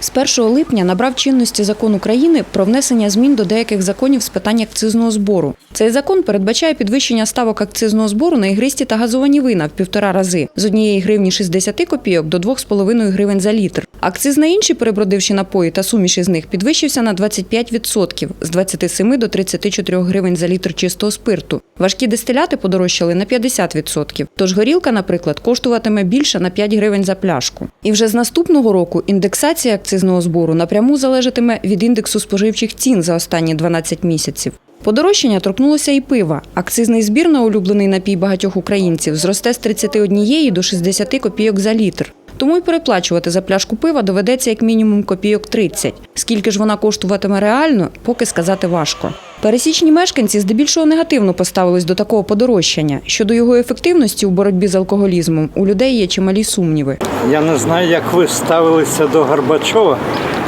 З 1 липня набрав чинності закон України про внесення змін до деяких законів з питань акцизного збору. Цей закон передбачає підвищення ставок акцизного збору на ігристі та газовані вина в півтора рази з однієї гривні 60 копійок до 2,5 гривень за літр. Акциз на інші перебродивші напої та суміш із них підвищився на 25% з 27 до 34 гривень за літр чистого спирту. Важкі дистиляти подорожчали на 50%. Тож горілка, наприклад, коштуватиме більше на 5 гривень за пляшку. І вже з наступного року індексація акцизного збору напряму залежатиме від індексу споживчих цін за останні 12 місяців. Подорожчання торкнулося і пива. Акцизний збір на улюблений напій багатьох українців зросте з 31 до 60 копійок за літр. Тому й переплачувати за пляшку пива доведеться як мінімум копійок 30. Скільки ж вона коштуватиме реально, поки сказати важко. Пересічні мешканці здебільшого негативно поставились до такого подорожчання. Щодо його ефективності у боротьбі з алкоголізмом, у людей є чималі сумніви. Я не знаю, як ви ставилися до Горбачова,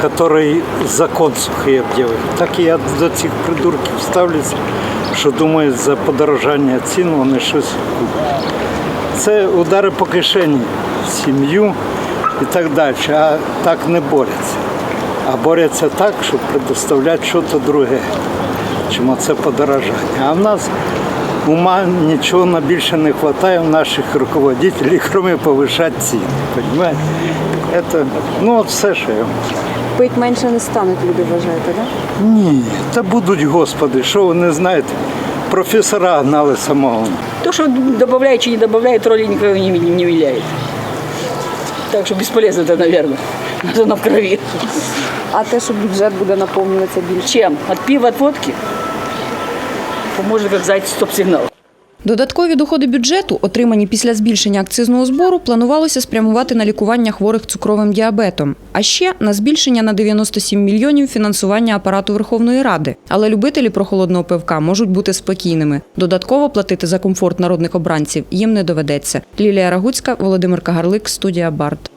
який закон сухий об'явив. Так і я до цих придурків ставлюся, що думаю, за подорожання цін вони щось куплять. Це удари по кишені сім'ю і так далі. А так не борються. А борються так, щоб предоставляти щось друге, чим це подорожання. А в нас ума нічого на більше не вистачає в наших руководителів, крім повишати ціни. Понимаєте? Это, ну от все, що я вам. Пить менше не стануть люди, вважаєте, так? Ні, та будуть, господи, що ви не знаєте, професора гнали самого. То, что добавляет, чи не добавляет, роли никого не, не влияет. Так що безполезно це, наверное. Воно в крові. А те, що бюджет буде наповнюватися більше. Чим? От пива, от водки? Поможе, як зайти стоп-сигнал. Додаткові доходи бюджету, отримані після збільшення акцизного збору, планувалося спрямувати на лікування хворих цукровим діабетом, а ще на збільшення на 97 мільйонів фінансування апарату Верховної Ради. Але любителі прохолодного пивка можуть бути спокійними. Додатково платити за комфорт народних обранців їм не доведеться. Лілія Рагуцька, Володимир Кагарлик, студія Барт.